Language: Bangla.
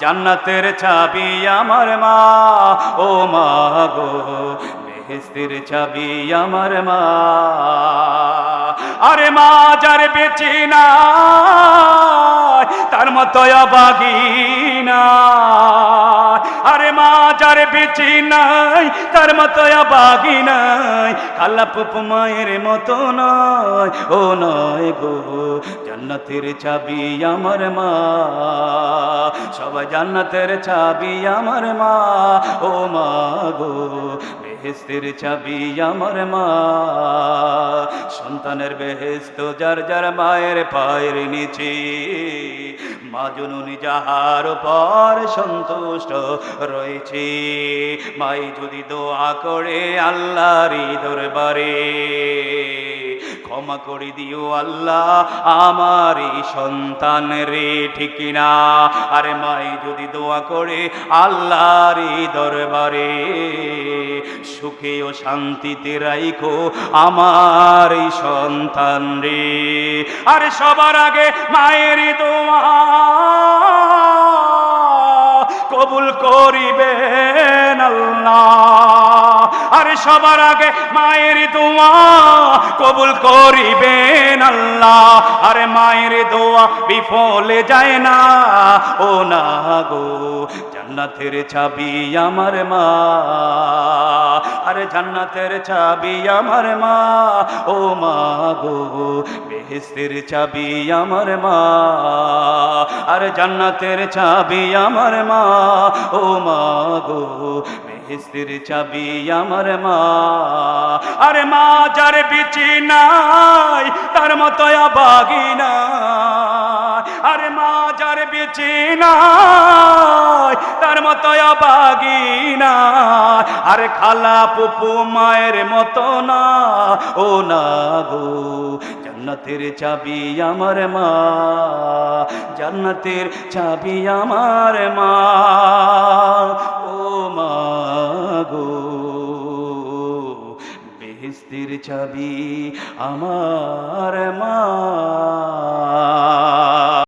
জান্নাতের চাবি আমার মা, ও মা গো, বেহেস্তের চাবি আমার মা। আরে মা, যার বেচি না তার মতো বাগিনা আরে মা যার বেঁচে নাই, তার মতো বাগি নাই। কালা পুপ মায়ের মতো নয়, ও নয় গো, জান্নাতের চাবি আমার মা। সবাই জান্নাতের চাবি আমার মা, ও মা গো বেহেস্তের চাবি আমার মা। সন্তানের বেহেস্ত যার যার মায়ের পায়ের নিচে। মা জননী যাহার পর সন্তুষ্ট রয়েছে। মাই যদি দোয়া করে আল্লাহরই দরবারে। ক্ষমা করে দিও আল্লাহ, আমারই সন্তান রে, ঠিক না আরে মাই যদি দোয়া করে আল্লাহরই দরবারে, সুখে ও শান্তিতে রাইখো আমার এই সন্তান রে। আরে সবার আগে মায়ের দোয়া কবুল করিবেন আল্লাহ। সবার আগে মায়ের দোয়া কবুল করিবেন আল্লাহ। আরে মায়ের দোয়া বিফলে যায় না। ও না গো, জান্নাতের চাবি আমার মা। জান্নাতের চাবি আমার মা। ও মা গো, বেহেস্তের চাবি আমার মা। আরে জান্নাতের চাবি আমার মা। ও মা গো, বেহেস্তের চাবি আমার মা। আরে মা যার বিচি নাই, তার মতো বাগি না আরে মা যার বিচি নাই তার মতো বাগি না আরে খালা পুপু মায়ের মতো না, ও না গো, জান্নাতের চাবি আমার মা, জান্নাতের চাবি আমার মা, ও মা গো, বেহেস্তির চাবি আমার মা।